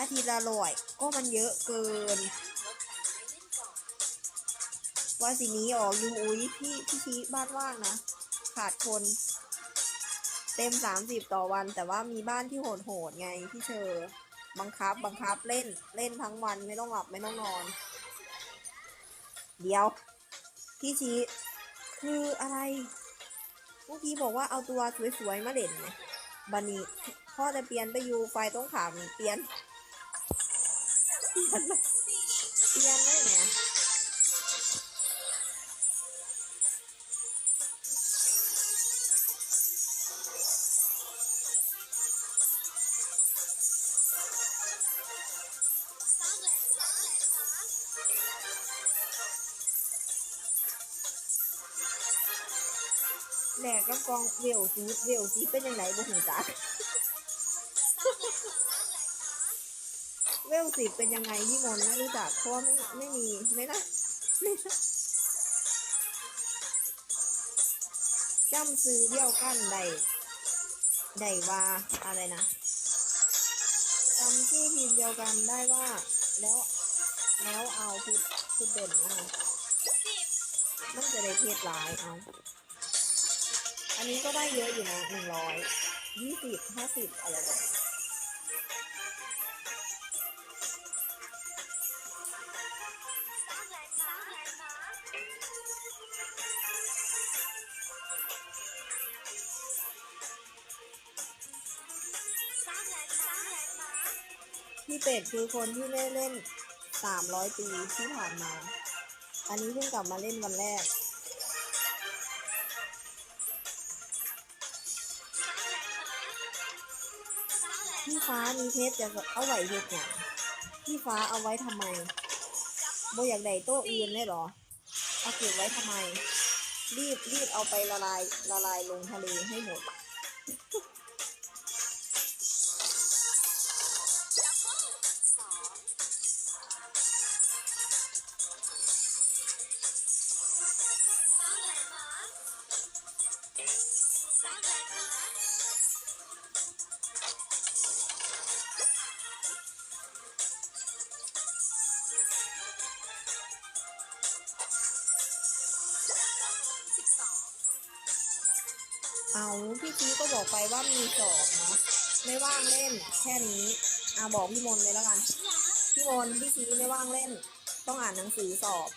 อาทิตย์ละร้อยก็มันเยอะเกิน ว่าสินี้ออกอยูอุ้ยพี่พี่ชี้บ้านว่างนะ ขาดคน เต็มสามสิบต่อวัน แต่ว่ามีบ้านที่โหดโหดไงพี่เชอร์บังคับบังคับเล่นเล่นทั้งวันไม่ต้องหลับไม่ต้องนอน เดี๋ยว พี่ชี้คืออะไรเมื่อกี้บอกว่าเอาตัวสวยๆมาเล่นไงบันนี้พ่อจะเปลี่ยนไปอยู่ไฟต้องขามเปลี่ยน เตียนเลยเนี่ยแหลกกับกองเวลซีเวลซีเป็นยังไงบ่หูจัก เวลสิบเป็นยังไงพี่มนไม่รู้จักเพราะไม่ไม่มีไม่นะไม่นะจำซื้อเดียวกันใดใดว่าอะไรนะจำชื่อทีมเดียวกันได้ว่า แล้วแล้วเอาพุดพุดเด่นมามันจะได้เพศร้ายเอาอันนี้ก็ได้เยอะอยู่นะหนึ่งร้อยยี่สิบห้าสิบอะไรแบบนี้ พี่เป็ดคือคนที่ไม่นเล่นสามร้อยปีที่ผ่านมา อันนี้เพิ่งกลับมาเล่นวันแรก พี่ฟ้ามีเพชรจะเอาไว้เฮ็ดหยังพี่ฟ้าเอาไว้ทำไมบ่อยากได้โต๊ะอื่นเลยเหรอ เอาเก็บไว้ทำไม รีบรีบเอาไปละลายละลายลงทะเลให้หมด เอาพี่ชี้ก็บอกไปว่ามีสอบเนาะไม่ว่างเล่นแค่นี้อะบอกพี่มนเลยแล้วกัน พี่มนพี่ชี้ไม่ว่างเล่น ต้องอ่านหนังสือสอบ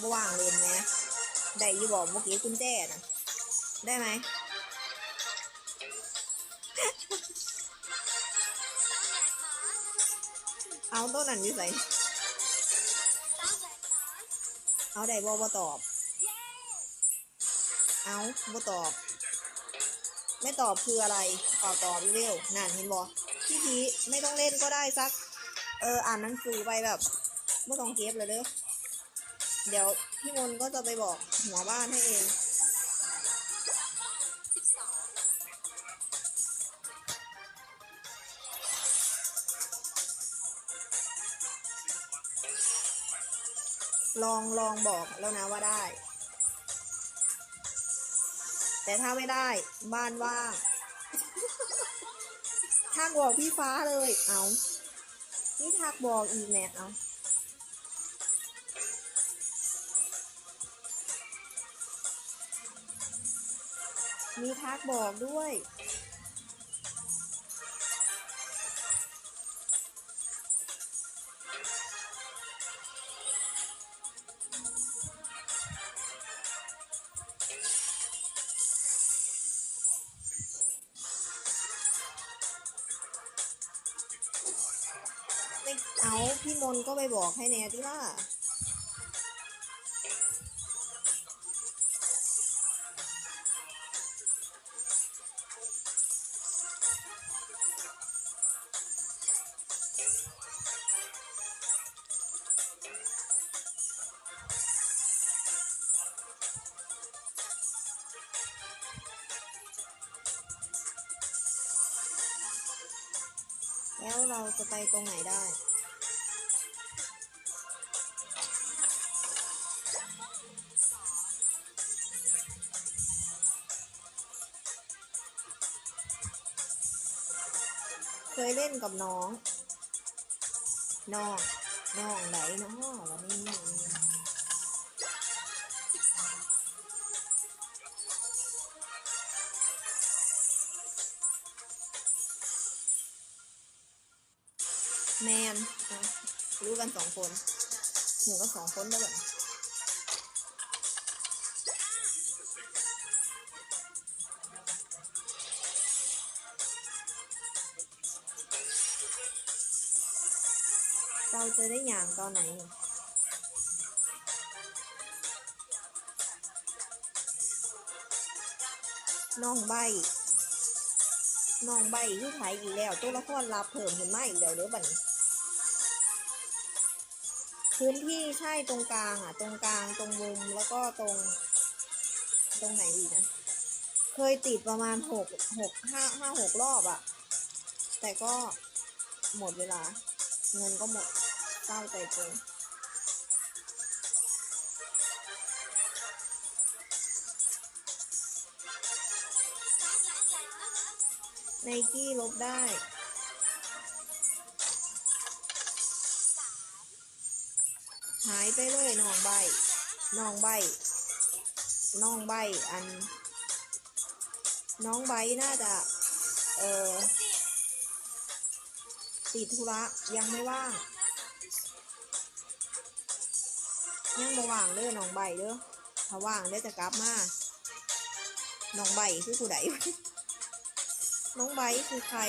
บ่ว่างเล่นไหมได้ยี่บอกเมื่อกี้คุณแจ้นะได้ไหมเอาต้นนั้นอยู่ใส่เอาได้บ่บ่ตอบ เอาบ่ตอบ ไม่ตอบคืออะไรตอบตอบเร็วนั่นเห็นบ่พี่พีไม่ต้องเล่นก็ได้สัก เอออ่านหนังสือไปแบบไม่ต้องเก็บเลยเด้อ เดี๋ยวพี่มนต์ก็จะไปบอกหัวบ้านให้เองลองลองบอกแล้วนะว่าได้ แต่ถ้าไม่ได้บ้านว่างทักบอกพี่ฟ้าเลยเอานี่ทักบอกอีกแน่เอา มีทักบอกด้วย เอาพี่มนก็ไปบอกให้แน่ที่ล่ะ แล้วเราจะไปตรงไหนได้ เคยเล่นกับน้อง น้อง น้องไหนน้องวันนี้ แมนรู้กันสองคนหนูก็สองคนแล้วแบบเราจะได้อย่างตอนไหนน้องใบ น้องใบคือไผอีกแล้ว ตัวละครรับเพิ่มขึ้นมาอีกแล้วเด้อบัดนี้พื้นที่ใช่ตรงกลางอะ ตรงกลางตรงมุมแล้วก็ตรง ตรงไหนอีกนะ เคยติดประมาณหกหกห้าห้าหกรอบอะ แต่ก็หมดเวลา เงินก็หมดเศร้าใจเกิน ไนกี้ลบได้หายไปเลยน้องใบน้องใบน้องใบอัน น้องใบน่าจะ เออติดธุระยังไม่ว่าง ยังบ่ว่างเด้อน้องใบเด้อถ้าว่างเด้จะกลับมา น้องใบคือผู้ใด น้องใบคือใคร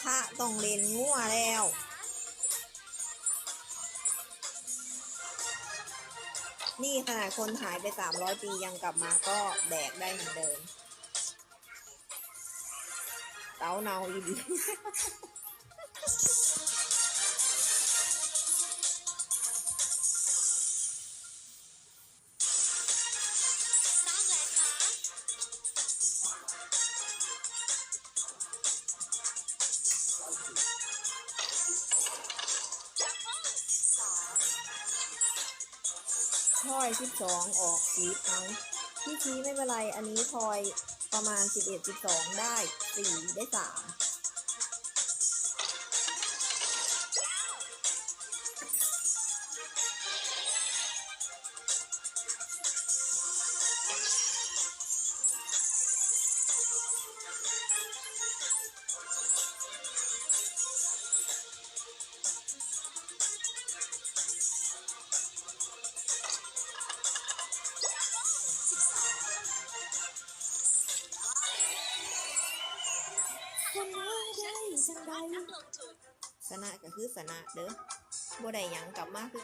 พระต้องเล่นงัวแล้วนี่ขนาดคนหายไปสามร้อยปียังกลับมาก็แดกได้เหมือนเดิม เตาเนาอีดีทอยสิบสองออกสีเอาพี่ชี้ไม่เป็นไร อันนี้ทอย ประมาณ 11 12 ได้ 4 ได้ 3 จังใดชนะก็คือชนะเด้อบ่ได้หยังกลับมาคือ